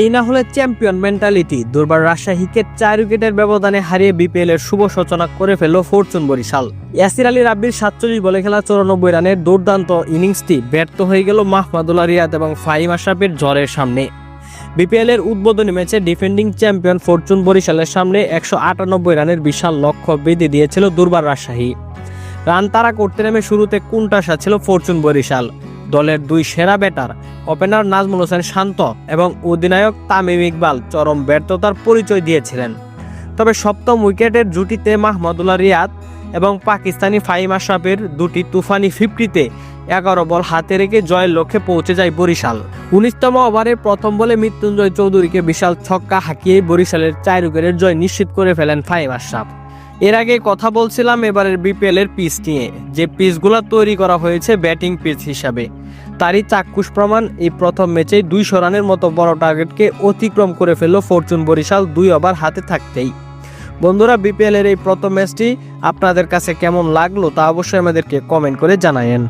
এই না হলে চ্যাম্পিয়ন মেন্টালিটি। দুর্বার রাজশাহীকে চার উইকেটের ব্যবধানে হারিয়ে বিপিএল এর শুভ সূচনা করে ফেলল ফরচুন বরিশাল। ইয়াসির আলী রাব্বির সাতচল্লিশ বলে খেলা চৌরানব্বই রানের দুর্দান্ত ইনিংসটি ব্যর্থ হয়ে গেল মাহমাদুল্লাহ রিয়াদ এবং ফাহিম আশরাফের ঝড়ের সামনে। বিপিএল এর উদ্বোধনী ম্যাচে ডিফেন্ডিং চ্যাম্পিয়ন ফরচুন বরিশালের সামনে একশো আটানব্বই রানের বিশাল লক্ষ্য বেঁধে দিয়েছিল দুর্বার রাজশাহী। রান তারা করতে নেমে শুরুতে কুন্টাসা ছিল ফরচুন বরিশাল। দলের দুই সেরা ব্যাটার ওপেনার নাজমুল হোসেন শান্ত এবং অধিনায়ক তামিম ইকবাল চরম ব্যর্থতার পরিচয় দিয়েছিলেন। তবে সপ্তম উইকেটের জুটিতে মাহমুদুল্লাহ রিয়াদ এবং পাকিস্তানি ফাহিম আশরাফের দুটি তুফানি ফিফটিতে এগারো বল হাতে রেখে জয়ের লক্ষ্যে পৌঁছে যায় বরিশাল। উনিশতম ওভারে প্রথম বলে মৃত্যুঞ্জয় চৌধুরীকে বিশাল ছক্কা হাঁকিয়ে বরিশালের চার উইকেটের জয় নিশ্চিত করে ফেলেন ফাহিম আশরাফ এর আগে কথা বলছিলাম এবারের বিপিএল এর পিচ নিয়ে। যে পিচগুলো তৈরি করা হয়েছে ব্যাটিং পিচ হিসাবে। তারই চাক্ষুষ প্রমাণ, এই প্রথম ম্যাচে দুইশো রানের মতো বড় টার্গেটকে অতিক্রম করে ফেলল ফরচুন বরিশাল দুই ওভার হাতে থাকতেই। বন্ধুরা বিপিএল এর এই প্রথম ম্যাচটি আপনাদের কাছে কেমন লাগল তা অবশ্যই আমাদেরকে কমেন্ট করে জানায়েন।